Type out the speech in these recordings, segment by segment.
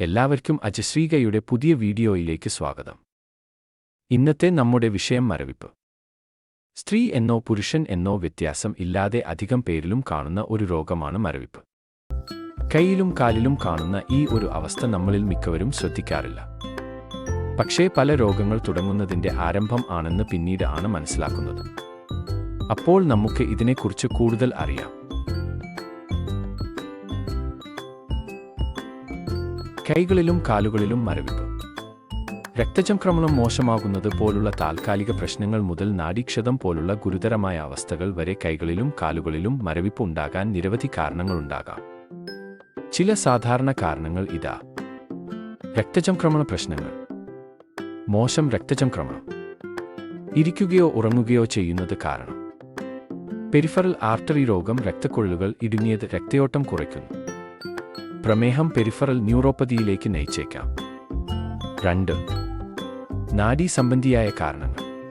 എല്ലാവർക്കും അജശ്രീകയുടെ പുതിയ വീഡിയോയിലേക്ക് സ്വാഗതം. ഇന്നത്തെ നമ്മുടെ വിഷയം മരവിപ്പ്. സ്ത്രീ എന്നോ പുരുഷൻ എന്നോ വ്യത്യാസം ഇല്ലാതെ അധികം പേരിലും കാണുന്ന ഒരു രോഗമാണ് മരവിപ്പ്. കൈയിലും കാലിലും കാണുന്ന ഈ ഒരു അവസ്ഥ നമ്മളിൽ മിക്കവരും ശ്രദ്ധിക്കാറില്ല. പക്ഷേ പല രോഗങ്ങൾ തുടങ്ങുന്നതിന്റെ ആരംഭം ആണെന്ന് പിന്നീട് ആണ് മനസ്സിലാക്കുന്നത്. അപ്പോൾ നമുക്ക് ഇതിനെക്കുറിച്ച് കൂടുതൽ അറിയാം. കൈകളിലും കാലുകളിലും മരവിപ്പ്. രക്തചംക്രമണം മോശമാകുന്നത് പോലുള്ള താൽക്കാലിക പ്രശ്നങ്ങൾ മുതൽ നാഡീക്ഷതം പോലുള്ള ഗുരുതരമായ അവസ്ഥകൾ വരെ കൈകളിലും കാലുകളിലും മരവിപ്പ് ഉണ്ടാകാൻ നിരവധി കാരണങ്ങളുണ്ടാകാം ചില സാധാരണ കാരണങ്ങൾ ഇതാ. രക്തചംക്രമണ പ്രശ്നങ്ങൾ. മോശം രക്തചംക്രമണം. ഇരിക്കുകയോ ഉറങ്ങുകയോ ചെയ്യുന്നത് കാരണം. പെരിഫറൽ ആർട്ടറി രോഗം രക്തക്കൊഴലുകൾ ഇടുങ്ങിയത് രക്തയോട്ടം കുറയ്ക്കുന്നു. പ്രമേഹം പെരിഫറൽ ന്യൂറോപ്പതിയിലേക്ക് നയിച്ചേക്കാം. രണ്ട് നാഡീ സംബന്ധിയായ കാരണങ്ങൾ.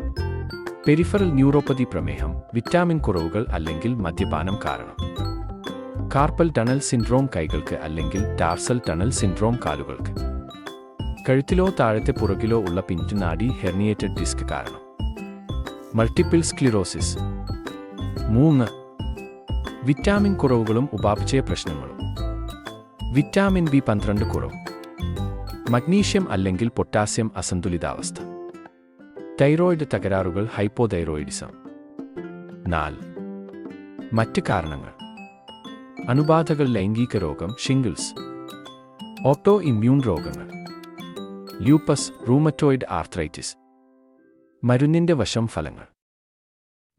പെരിഫറൽ ന്യൂറോപ്പതി പ്രമേഹം വിറ്റാമിൻ കുറവുകൾ അല്ലെങ്കിൽ മദ്യപാനം കാരണം. കാർപ്പൽ ടണൽ സിൻഡ്രോം കൈകൾക്ക് അല്ലെങ്കിൽ ടാർസൽ ടണൽ സിൻഡ്രോം കാലുകൾക്ക്. കഴുത്തിലോ താഴത്തെ പുറകിലോ ഉള്ള പിന്റുനാഡി ഹെർണിയേറ്റഡ് ഡിസ്ക് കാരണം. Multiple sclerosis. മൂന്ന് വിറ്റാമിൻ കുറവുകളും ഉപാപചയ പ്രശ്നങ്ങളും. വിറ്റാമിൻ ബി പന്ത്രണ്ട് കുറവ്. മഗ്നീഷ്യം അല്ലെങ്കിൽ പൊട്ടാസ്യം അസന്തുലിതാവസ്ഥ. തൈറോയിഡ് തകരാറുകൾ ഹൈപ്പോതൈറോയിഡിസം. നാല്. മറ്റ് കാരണങ്ങൾ. അണുബാധകൾ ലൈംഗിക രോഗം ഷിംഗിൾസ്. ഓട്ടോ ഇമ്മ്യൂൺ രോഗങ്ങൾ. Lupus rheumatoid arthritis. മരുന്നിന്റെ വശം ഫലങ്ങൾ.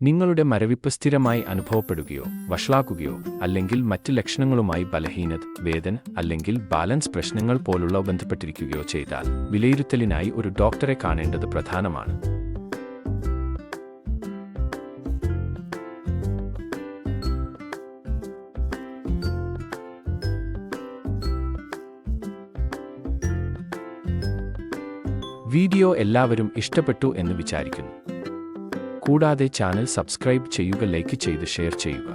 നിങ്ങളുടെ മരവിപ്പ് സ്ഥിരമായി അനുഭവപ്പെടുകയോ വഷളാക്കുകയോ അല്ലെങ്കിൽ മറ്റ് ലക്ഷണങ്ങളുമായി ബലഹീനത വേദന അല്ലെങ്കിൽ ബാലൻസ് പ്രശ്നങ്ങൾ പോലുള്ള ബന്ധപ്പെട്ടിരിക്കുകയോ ചെയ്താൽ വിലയിരുത്തലിനായി ഒരു ഡോക്ടറെ കാണേണ്ടത് പ്രധാനമാണ്. വീഡിയോ എല്ലാവരും ഇഷ്ടപ്പെട്ടു എന്ന് വിചാരിക്കുന്നു. കൂടാതെ ചാനൽ സബ്സ്ക്രൈബ് ചെയ്യുക ലൈക്ക് ചെയ്ത് ഷെയർ ചെയ്യുക.